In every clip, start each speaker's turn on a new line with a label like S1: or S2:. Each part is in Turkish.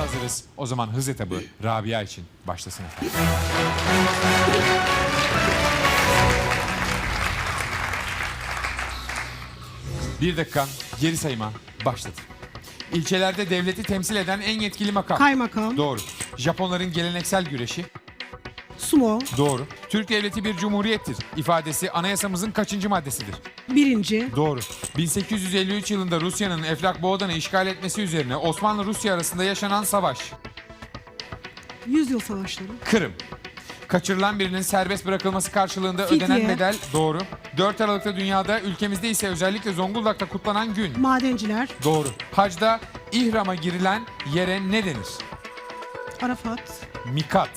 S1: hazırız. O zaman hız etabı Rabia için başlasın efendim. Bir dakikan geri sayıma başladı. İlçelerde devleti temsil eden en yetkili makam.
S2: Kaymakam,
S1: Doğru. Japonların geleneksel güreşi.
S2: Sumo,
S1: Doğru. Türk devleti bir cumhuriyettir. İfadesi anayasamızın kaçıncı maddesidir?
S2: birinci,
S1: Doğru. 1853 yılında Rusya'nın Eflak Boğdan'ı işgal etmesi üzerine Osmanlı-Rusya arasında yaşanan savaş.
S2: yüzyıl savaşları,
S1: Kırım. Kaçırılan birinin serbest bırakılması karşılığında
S2: Fidye.
S1: ödenen bedel doğru. 4 Aralık'ta dünyada ülkemizde ise özellikle Zonguldak'ta kutlanan gün.
S2: madenciler,
S1: Doğru. Hacda ihrama girilen yere ne denir?
S2: Arafat,
S1: Mikat.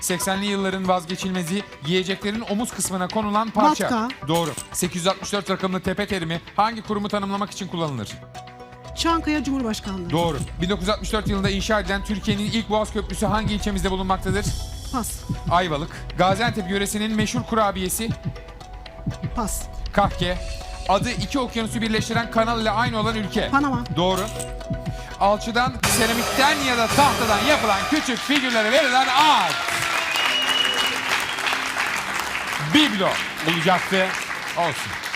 S1: 80'li yılların vazgeçilmezi yiyeceklerin omuz kısmına konulan parça.
S2: Vatka.
S1: Doğru. 864 rakımlı tepe terimi hangi kurumu tanımlamak için kullanılır?
S2: Çankaya Cumhurbaşkanlığı,
S1: Doğru. 1964 yılında inşa edilen Türkiye'nin ilk Boğaz Köprüsü hangi ilçemizde bulunmaktadır?
S2: pas,
S1: Ayvalık. Gaziantep yöresinin meşhur kurabiyesi
S2: pas,
S1: Kahke. Adı iki okyanusu birleştiren kanal ile aynı olan ülke.
S2: Panama,
S1: Doğru. Alçıdan, seramikten ya da tahtadan yapılan küçük figürlere verilen ad. Biblo olacaktı. Olsun.